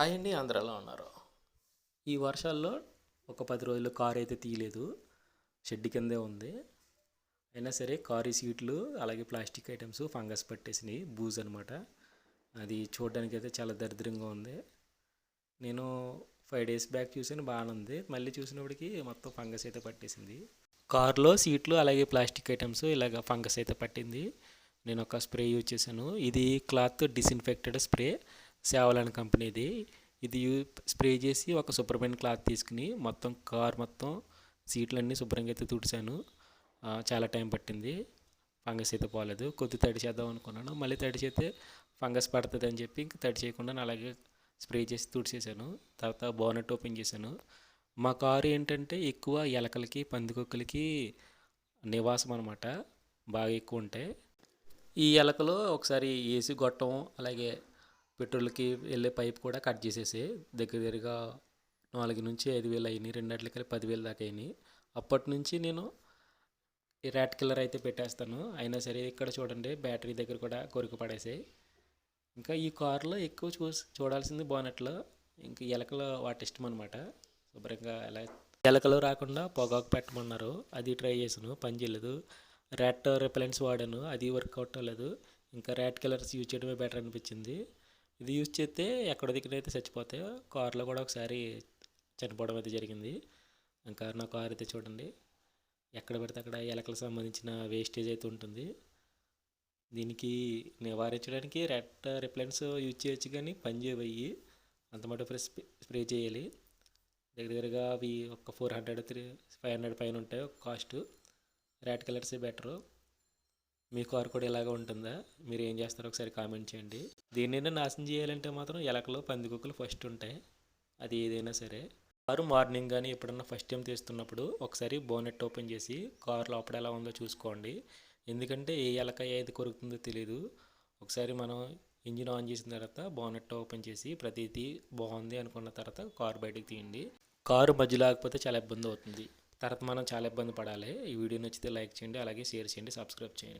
Hi అండి ఆంధ్రాలో ఉన్నారు. ఈ వర్షాల్లో ఒక పది రోజులు కారు అయితే తీయలేదు. షెడ్ కిందే ఉంది. అయినా సరే కారు సీట్లు అలాగే ప్లాస్టిక్ ఐటమ్స్ ఫంగస్ పట్టేసినాయి. బూజ్ అనమాట అది చూడడానికి అయితే చాలా దరిద్రంగా ఉంది. నేను ఫైవ్ డేస్ బ్యాక్ చూసాను బాగానే ఉంది. మళ్ళీ చూసినప్పటికి మొత్తం ఫంగస్ అయితే పట్టేసింది. కార్లో సీట్లు అలాగే ప్లాస్టిక్ ఐటమ్స్ ఇలాగ ఫంగస్ అయితే పట్టింది. నేను ఒక స్ప్రే యూజ్ చేశాను. ఇది క్లాత్ డిస్ఇన్ఫెక్టెడ్ స్ప్రే. సేవలని కంపెనీది. ఇది స్ప్రే చేసి ఒక శుభ్రమైన క్లాత్ తీసుకుని మొత్తం కార్ మొత్తం సీట్లన్నీ శుభ్రంగా అయితే తుడిచాను. చాలా టైం పట్టింది. ఫంగస్ అయితే పోలేదు. కొద్ది తడి చేద్దాం అనుకున్నాను. మళ్ళీ తడి చేస్తే ఫంగస్ పడుతుంది అని చెప్పి ఇంక తడి చేయకుండా అలాగే స్ప్రే చేసి తుడిచేసాను తర్వాత బోనెట్ ఓపెన్ చేశాను. మా కారు ఏంటంటే ఎక్కువ ఎలకలకి పందికొక్కలకి నివాసం అనమాట బాగా ఎక్కువ ఉంటాయి. ఈ ఎలకలు ఒకసారి ఏసీ గొట్టం అలాగే పెట్రోల్కి వెళ్ళే పైప్ కూడా కట్ చేసేసి దగ్గర దగ్గరగా నాలుగు నుంచి ఐదు వేలు అయినాయి రెండట్లకి పదివేలు దాకా అయినాయి. అప్పటి నుంచి నేను ఈ ర్యాట్ కిల్లర్ అయితే పెట్టేస్తాను. అయినా సరే ఇక్కడ చూడండి బ్యాటరీ దగ్గర కూడా కొరికి పడేసాయి. ఇంకా ఈ కార్లో ఎక్కువ చూ చూడాల్సింది బోనెట్లో ఇంకా ఎలకలు వాటి ఇష్టం అనమాట శుభ్రంగా ఎలా ఎలకలు రాకుండా పొగాకు పెట్టమన్నారు. అది ట్రై చేశాను పని చేయలేదు. ర్యాట్ రిపెలెంట్స్ వాడాను అది వర్కౌట్ అవ్వలేదు. ఇంకా ర్యాట్ కిల్లర్స్ యూజ్ చేయడమే బెటర్ అనిపించింది. ఇది యూజ్ చేస్తే ఎక్కడ దిక్కున అయితే చచ్చిపోతే కార్లో కూడా ఒకసారి చనిపోవడం అయితే జరిగింది. ఇంకా నా కార్ అయితే చూడండి. ఎక్కడ పడితే అక్కడ ఎలకలకు సంబంధించిన వేస్టేజ్ అయితే ఉంటుంది. దీనికి నివారించడానికి రెడ్ రిప్లెన్స్ యూజ్ చేయొచ్చు కానీ పని చేయవయ్యి అంత మటు స్ప్రే స్ప్రే చేయాలి. దగ్గర దగ్గరగా అవి ఒక four hundred three five hundred పైన ఉంటాయి. ఒక కాస్ట్. రెడ్ కలర్సే బెటరు. మీ కార్ కూడా ఇలాగా ఉంటుందా? మీరు ఏం చేస్తారో ఒకసారి కామెంట్ చేయండి. దీనిని నాశనం చేయాలంటే మాత్రం ఎలకలు పందికొక్కులు ఫస్ట్ ఉంటాయి. అది ఏదైనా సరే. కారు మార్నింగ్ కానీ ఎప్పుడన్నా ఫస్ట్ టైం తీస్తున్నప్పుడు ఒకసారి బోనెట్ ఓపెన్ చేసి కార్ లోపల ఎలా ఉందో చూసుకోండి. ఎందుకంటే ఏ ఎలక ఏది కొరుకుతుందో తెలియదు ఒకసారి మనం ఇంజిన్ ఆన్ చేసిన తర్వాత బోనెట్ ఓపెన్ చేసి ప్రతిదీ బాగుంది అనుకున్న తర్వాత కారు బయటకు తీయండి. కారు మధ్యలో ఆగిపోతే చాలా ఇబ్బంది అవుతుంది. తర్వాత మనం చాలా ఇబ్బంది పడాలి. ఈ వీడియో నచ్చితే లైక్ చేయండి అలాగే షేర్ చేయండి సబ్స్క్రైబ్ చేయండి.